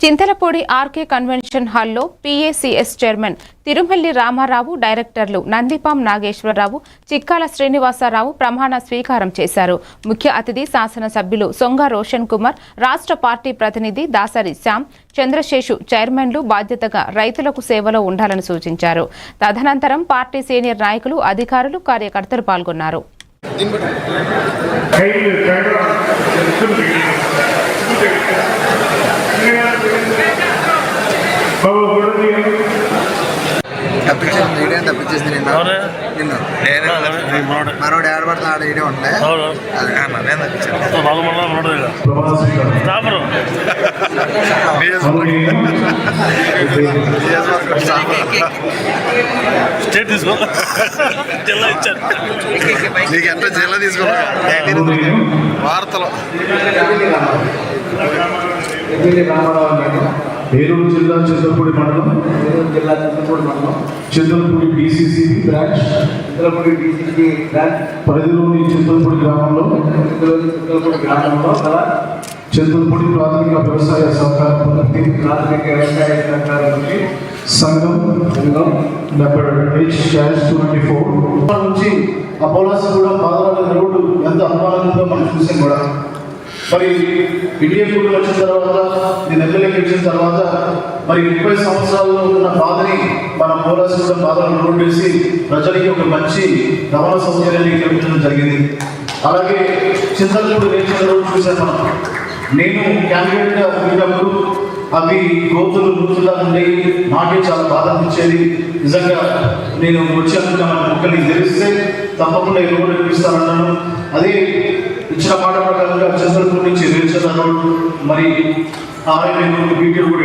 Chintalapudi RK convention హాల్లో PACS chairman Tirumalli Ramarao డైరెక్టర్లు నందిపాం నాగేశ్వరరావు చిక్కాల శ్రీనివాసరావు ప్రమాణ స్వీకారం చేశారు. ముఖ్య అతిథి శాసనసభ్యులు సొంగ రోషన్ కుమార్ రాష్ట్ర పార్టీ ప్రతినిధి దాసరి శ్యామ్ చంద్రశేషు చైర్మన్లు బాధ్యతగా రైతులకు సేవలో ఉండాలని సూచించారు. తదనంతరం పార్టీ సీనియర్ నాయకులు అధికారులు కార్యకర్తలు పాల్గొన్నారు. నిన్న? నిన్న. ఆడ ఈడే నేను స్టేట్ తీసుకో. జిల్లా ఇచ్చారు. నీకు ఎంత జిల్లా తీసుకున్నా? వార్తలు. ఏలూరు జిల్లా చింతలపూడి మండలం. ఏలూరు జిల్లా చింతపూడి మండలం. Chintalapudi BCC branch. Chintalapudi DCC branch. పరిధిలోని చింతలపూడి గ్రామంలో. చింతలపూడి గ్రామంలో గల చింతలపూడి ప్రాథమిక వ్యవసాయ సహకార పద్ధతి. ప్రాథమిక వ్యవసాయ సహకార సమితి సంఘం. సంఘం. Number H dash twenty four. నుంచి అపోలాస్ కూడా బాధపడిన రోడ్డు ఎంత అనుమానంగా మనం చూసాం కూడా. మరి ఇండియా కూడా వచ్చిన తర్వాత నేను ఎమ్మెల్యేకి వచ్చిన తర్వాత మరి ముప్పై సంవత్సరాల్లో ఉన్న బాధని మన పోలాస్ బాధను బాధలు ప్రజలకి ఒక మంచి రవాణా సౌకర్యాన్ని కల్పించడం జరిగింది. అలాగే చింతలపూడి రేచిన రోడ్డు చూసాం మనం. నేను క్యాండిడేట్గా ఉన్నప్పుడు అవి గోతులు నూతులా ఉండేవి నాకే చాలా బాధ అనిపించేది. నిజంగా నేను వచ్చాక మన మొక్కల్ని తెలిస్తే తప్పకుండా ఈ రోడ్డు అదే ఇచ్చిన ప్రకారంగా చంద్రపూర్ నుంచి నేర్చున్నాను మరి ఆర్ఐ రోడ్డు కూడా